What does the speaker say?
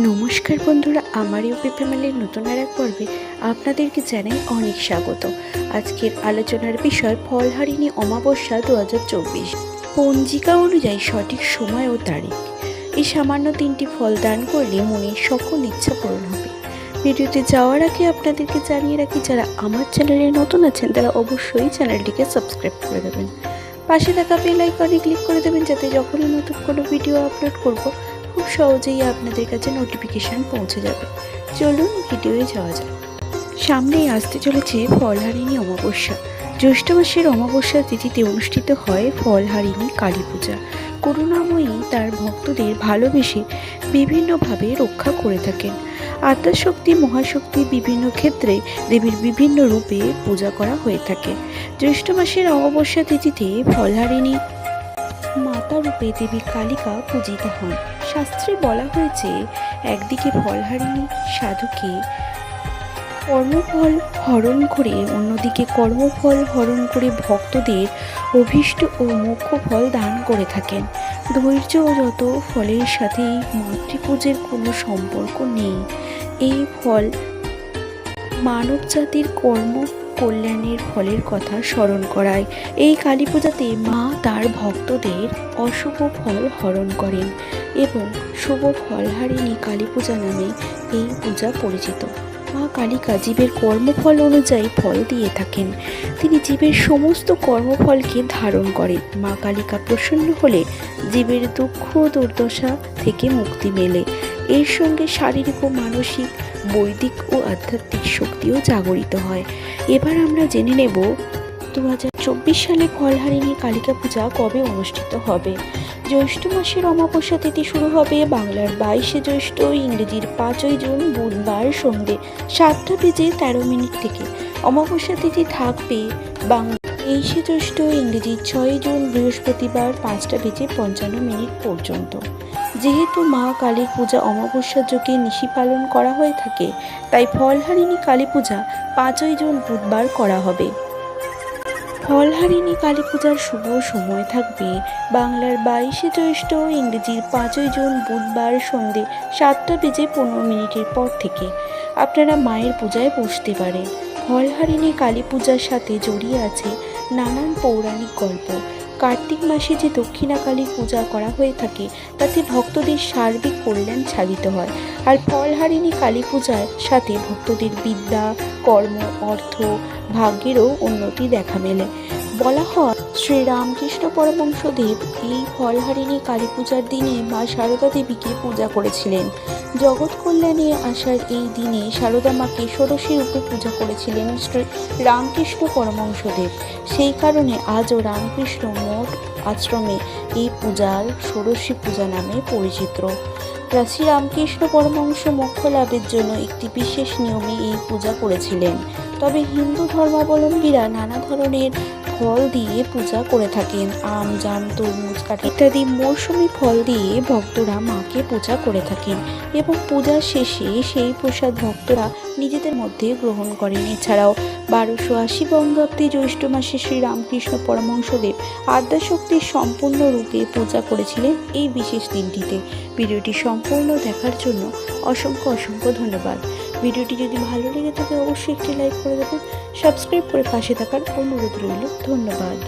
নমস্কার বন্ধুরা, আমার ইউপি ফ্যামিলির নতুন আর এক পর্বে আপনাদেরকে জানাই অনেক স্বাগত। আজকের আলোচনার বিষয় ফলহারিণী অমাবস্যা দু হাজার চব্বিশ। পঞ্জিকা অনুযায়ী সঠিক সময় ও তারিখ। এই সামান্য তিনটি ফল দান করলে মনের সকল ইচ্ছা পূরণ হবে। ভিডিওতে যাওয়ার আগে আপনাদেরকে জানিয়ে রাখি, যারা আমার চ্যানেলে নতুন আছেন, তারা অবশ্যই চ্যানেলটিকে সাবস্ক্রাইব করে দেবেন। পাশে থাকা বেল আইকনে ক্লিক করে দেবেন, যাতে যখনই নতুন কোনো ভিডিও আপলোড করব খুব সহজেই আপনাদের কাছে নোটিফিকেশান পৌঁছে যাবে। চলুন ভিডিওয়ে যাওয়া যাক। সামনেই আসতে চলেছে ফলহারিণী অমাবস্যা। জ্যৈষ্ঠ মাসের অমাবস্যা তিথিতে অনুষ্ঠিত হয় ফলহারিণী কালী পূজা। করুণাময়ী তার ভক্তদের ভালোবেসে বিভিন্নভাবে রক্ষা করে থাকেন। আত্মাশক্তি, মহাশক্তি বিভিন্ন ক্ষেত্রে দেবীর বিভিন্ন রূপে পূজা করা হয়ে থাকে। জ্যৈষ্ঠ মাসের অমাবস্যা তিথিতে ফলহারিণী মাতা রূপে দেবী কালিকা পূজিত হন। শাস্ত্রে বলা হয়েছে, একদিকে ফলহারিণী সাধুকে কর্মফল হরণ করে, অন্যদিকে কর্মফল হরণ করে ভক্তদের অভীষ্ট ও মুখ্য ফল দান করে থাকেন। ধৈর্য যত ফলের সাথে মাতৃপূজের কোনো সম্পর্ক নেই। এই ফল মানব জাতির কর্ম কল্যাণের ফলের কথা স্মরণ করায়। এই কালী পূজাতে মা তার ভক্তদের অশুভ ফল হরণ করেন এবং শুভ ফলহারিণী কালী পূজা নামে এই পূজা পরিচিত। মা কালিকা জীবের কর্মফল অনুযায়ী ফল দিয়ে থাকেন। তিনি জীবের সমস্ত কর্মফলকে ধারণ করেন। মা কালিকা প্রসন্ন হলে জীবের দুঃখ দুর্দশা থেকে মুক্তি মেলে। এর সঙ্গে শারীরিক ও মানসিক, বৈদিক ও আধ্যাত্মিক শক্তিও জাগরিত হয়। এবার আমরা জেনে নেব দু সালে ফলহারিণী কালিকা পূজা কবে অনুষ্ঠিত হবে। জ্যৈষ্ঠ মাসের অমাবস্যা তিথি শুরু হবে বাংলার বাইশে জ্যৈষ্ঠ, ইংরেজির পাঁচই জুন, বুধবার সন্ধ্যে সাতটা বেজে তেরো মিনিট থেকে। অমাবস্যা তিথি থাকবে বাংলা তেইশে জ্যৈষ্ঠ, ইংরেজির ছয় জুন, বৃহস্পতিবার পাঁচটা বেজে পঞ্চান্ন মিনিট পর্যন্ত। যেহেতু মা কালীর পূজা অমাবস্যা যোগে নিশি পালন করা হয়ে থাকে, তাই ফলহারিণী কালী পূজা পাঁচই জুন বুধবার করা হবে। ফলহারিণী কালী পূজার শুভ সময় থাকবে বাংলার বাইশে জ্যৈষ্ঠ ইংরেজির পাঁচই জুন বুধবার সন্ধে সাতটা বেজে পনেরো মিনিটের পর থেকে। আপনারা মায়ের পূজায় বসতে পারেন ফলহারিণী কালী পূজার সাথে জড়িয়ে আছে নানান পৌরাণিক গল্প। কার্তিক মাসে যে দক্ষিণা কালী পূজা করা হয়ে থাকে, তাতে ভক্তদের সার্বিক কল্যাণ সাধিত হয়। আর ফলহারিণী কালী পূজার সাথে ভক্তদের বিদ্যা, কর্ম, অর্থ, ভাগ্যেরও উন্নতি দেখা মেলে। বলা হয় শ্রী রামকৃষ্ণ পরমংশদেব এই ফলহারিণী কালী পূজার দিনে মা সারদা দেবীকে পূজা করেছিলেন। জগৎ কল্যাণে আসার এই দিনে সারদা মাকে ষোড়শী রূপে পূজা করেছিলেন শ্রী রামকৃষ্ণ পরমংশদেব সেই কারণে আজও রামকৃষ্ণ মঠ আশ্রমে এই পূজার ষোড়শী পূজা নামে পরিচিত। শ্রী রামকৃষ্ণ পরমহংস মোক্ষ লাভের জন্য একটি বিশেষ নিয়মে এই পূজা করেছিলেন। তবে হিন্দু ধর্মাবলম্বীরা নানা ধরনের ফল দিয়ে পূজা করে থাকেন, আম, জাম, তরমুজ কাঠি ইত্যাদি মৌসুমি ফল দিয়ে ভক্তরা মাকে পূজা করে থাকেন এবং পূজার শেষে সেই প্রসাদ ভক্তরা নিজেদের মধ্যে গ্রহণ করেন। এছাড়াও বারোশো আশি বঙ্গাব্দে জ্যৈষ্ঠ মাসে শ্রী রামকৃষ্ণ পরমহংসদেব আদ্যাশক্তির সম্পূর্ণ রূপে পূজা করেছিলেন এই বিশেষ দিনটিতে। ভিডিওটি সম্পূর্ণ দেখার জন্য অসংখ্য অসংখ্য ধন্যবাদ। ভিডিওটি যদি ভালো লেগে থাকে, অবশ্যই একটি লাইক করে দেবেন, সাবস্ক্রাইব করে পাশে থাকার অনুরোধ রইল। ধন্যবাদ।